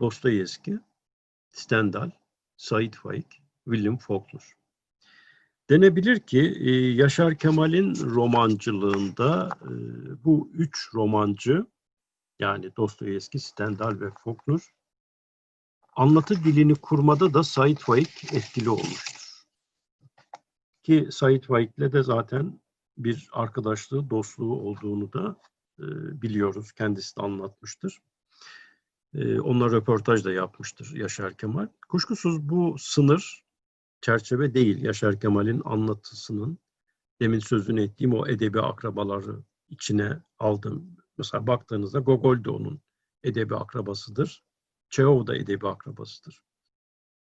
Dostoyevski, Stendhal, Said Faik, William Faulkner. Denebilir ki e, Yaşar Kemal'in romancılığında e, bu üç romancı yani Dostoyevski, Stendhal ve Faulkner anlatı dilini kurmada da Said Faik etkili olmuştur. Ki Said Faik'le de zaten bir arkadaşlığı, dostluğu olduğunu da e, biliyoruz. Kendisi de anlatmıştır. E, onunla röportaj da yapmıştır Yaşar Kemal. Kuşkusuz bu sınır çerçeve değil Yaşar Kemal'in anlatısının demin sözünü ettiğim o edebi akrabaları içine aldım. Mesela baktığınızda Gogol de onun edebi akrabasıdır. Çehov da edebi akrabasıdır.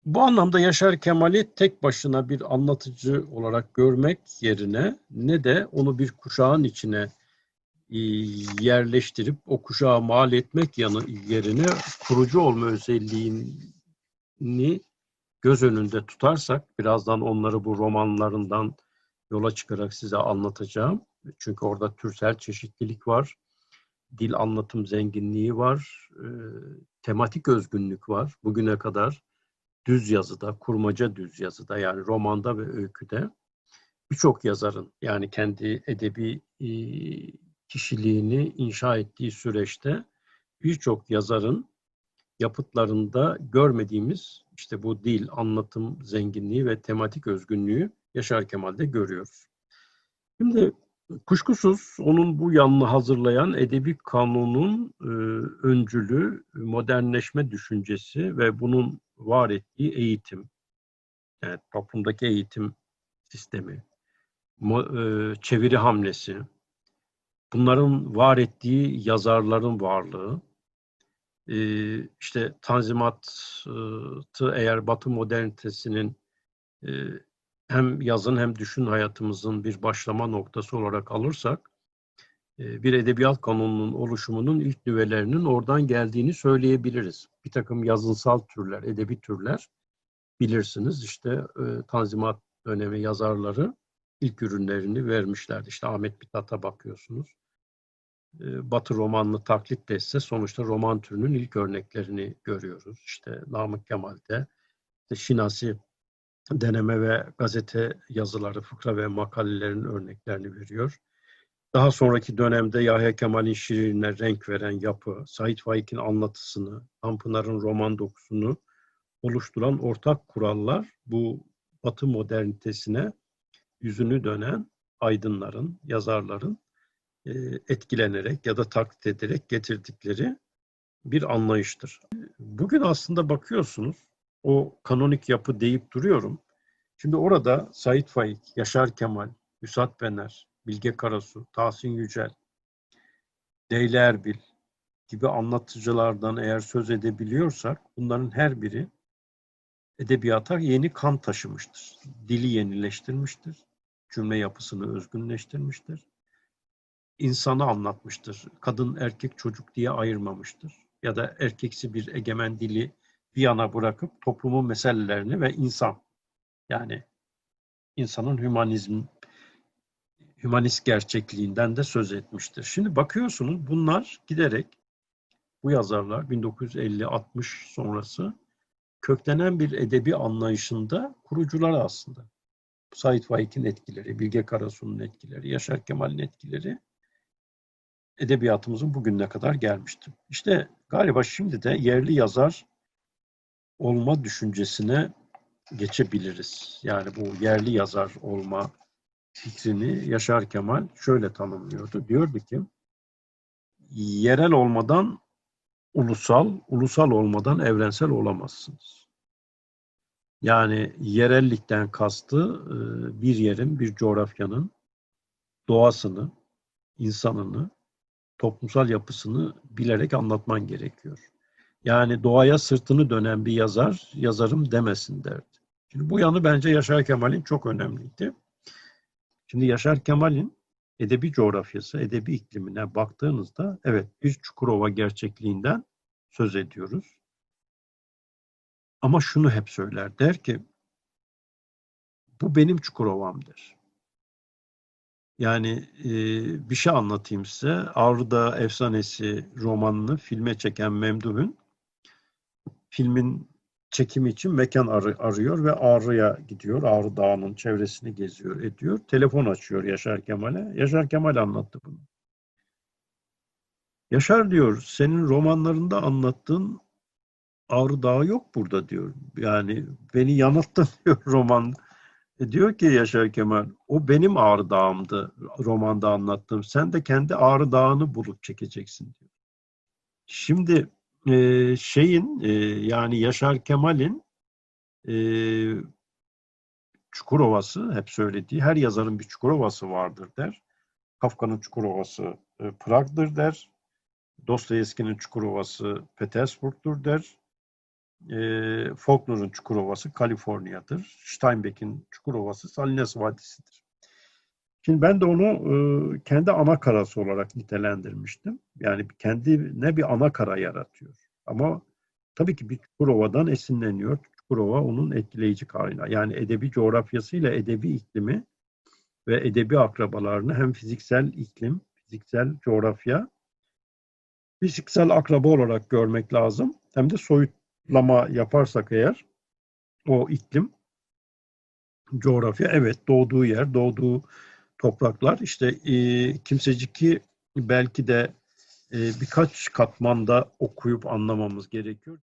Bu anlamda Yaşar Kemal'i tek başına bir anlatıcı olarak görmek yerine ne de onu bir kuşağın içine yerleştirip o mal etmek yanı yerine kurucu olma özelliğini göz önünde tutarsak birazdan onları bu romanlarından yola çıkarak size anlatacağım. Çünkü orada türsel çeşitlilik var, dil anlatım zenginliği var, e, tematik özgünlük var. Bugüne kadar düz yazıda, kurmaca düz yazıda yani romanda ve öyküde birçok yazarın yani kendi edebi e, kişiliğini inşa ettiği süreçte birçok yazarın yapıtlarında görmediğimiz işte bu dil, anlatım zenginliği ve tematik özgünlüğü Yaşar Kemal'de görüyoruz. Şimdi kuşkusuz onun bu yanını hazırlayan edebi kanunun e, öncülü, modernleşme düşüncesi ve bunun var ettiği eğitim, yani toplumdaki eğitim sistemi, e, çeviri hamlesi, bunların var ettiği yazarların varlığı, e, işte Tanzimat'ı eğer Batı modernitesinin e, hem yazın hem düşün hayatımızın bir başlama noktası olarak alırsak e, bir edebiyat kanununun oluşumunun ilk nüvelerinin oradan geldiğini söyleyebiliriz. Bir takım yazınsal türler, edebi türler bilirsiniz işte Tanzimat dönemi yazarları ilk ürünlerini vermişlerdi. İşte Ahmet Mithat'a bakıyorsunuz. E, Batı romanını taklit etse sonuçta roman türünün ilk örneklerini görüyoruz. İşte Namık Kemal'de, işte Şinasi deneme ve gazete yazıları, fıkra ve makalelerin örneklerini veriyor. Daha sonraki dönemde Yahya Kemal'in şiirine renk veren yapı, Sait Faik'in anlatısını, Tanpınar'ın roman dokusunu oluşturan ortak kurallar bu Batı modernitesine yüzünü dönen aydınların, yazarların e, etkilenerek ya da taklit ederek getirdikleri bir anlayıştır. Bugün aslında bakıyorsunuz o kanonik yapı deyip duruyorum. Şimdi orada Sait Faik, Yaşar Kemal, Hüsat Bener, Bilge Karasu, Tahsin Yücel, Leyla Erbil gibi anlatıcılardan eğer söz edebiliyorsak bunların her biri edebiyata yeni kan taşımıştır. Dili yenileştirmiştir. Cümle yapısını özgünleştirmiştir. İnsanı anlatmıştır. Kadın, erkek, çocuk diye ayırmamıştır. Ya da erkeksi bir egemen dili bir yana bırakıp toplumun meselelerini ve insan yani insanın hümanizm hümanist gerçekliğinden de söz etmiştir. Şimdi bakıyorsunuz bunlar giderek bu yazarlar 1950-60 sonrası köklenen bir edebi anlayışında kurucular aslında. Said Faik'in etkileri, Bilge Karasu'nun etkileri, Yaşar Kemal'in etkileri edebiyatımızın bugüne kadar gelmişti. İşte galiba şimdi de yerli yazar olma düşüncesine geçebiliriz. Yani bu yerli yazar olma fikrini Yaşar Kemal şöyle tanımlıyordu. Diyordu ki yerel olmadan ulusal, ulusal olmadan evrensel olamazsınız. Yani yerellikten kastı e, bir yerin, bir coğrafyanın doğasını, insanını, toplumsal yapısını bilerek anlatman gerekiyor. Yani doğaya sırtını dönen bir yazar, yazarım demesin derdi. Şimdi bu yanı bence Yaşar Kemal'in çok önemliydi. Şimdi Yaşar Kemal'in edebi coğrafyası, edebi iklimine baktığınızda evet bir Çukurova gerçekliğinden söz ediyoruz. Ama şunu hep söyler, der ki bu benim Çukurova'mdır. Yani e, bir şey anlatayım size. Avruda Efsanesi romanını filme çeken Memduh'un filmin çekimi için mekan arı- arıyor ve Ağrı'ya gidiyor. Ağrı Dağı'nın çevresini geziyor, ediyor. Telefon açıyor Yaşar Kemal'e. Yaşar Kemal anlattı bunu. Yaşar diyor, senin romanlarında anlattığın Ağrı Dağı yok burada diyor. Yani beni yanılttın diyor roman. E diyor ki Yaşar Kemal, o benim Ağrı Dağımdı romanda anlattığım. Sen de kendi Ağrı Dağı'nı bulup çekeceksin diyor. Şimdi e, şeyin e, yani Yaşar Kemal'in e, Çukurova'sı hep söylediği her yazarın bir Çukurova'sı vardır der. Kafka'nın Çukurova'sı e, Prag'dır der. Dostoyevski'nin Çukurova'sı Petersburg'dur der. E, Faulkner'ın Çukurova'sı Kaliforniya'dır. Steinbeck'in Çukurova'sı Salinas Vadisi'dir. Şimdi ben de onu e, kendi ana karası olarak nitelendirmiştim. Yani kendine bir ana kara yaratıyor. Ama tabii ki bir Çukurova'dan esinleniyor. Çukurova onun etkileyici kaynağı. Yani edebi coğrafyasıyla edebi iklimi ve edebi akrabalarını hem fiziksel iklim, fiziksel coğrafya, fiziksel akraba olarak görmek lazım. Hem de soyutlama yaparsak eğer o iklim, coğrafya evet doğduğu yer, doğduğu topraklar işte e, kimseciki belki de e, birkaç katmanda okuyup anlamamız gerekiyor.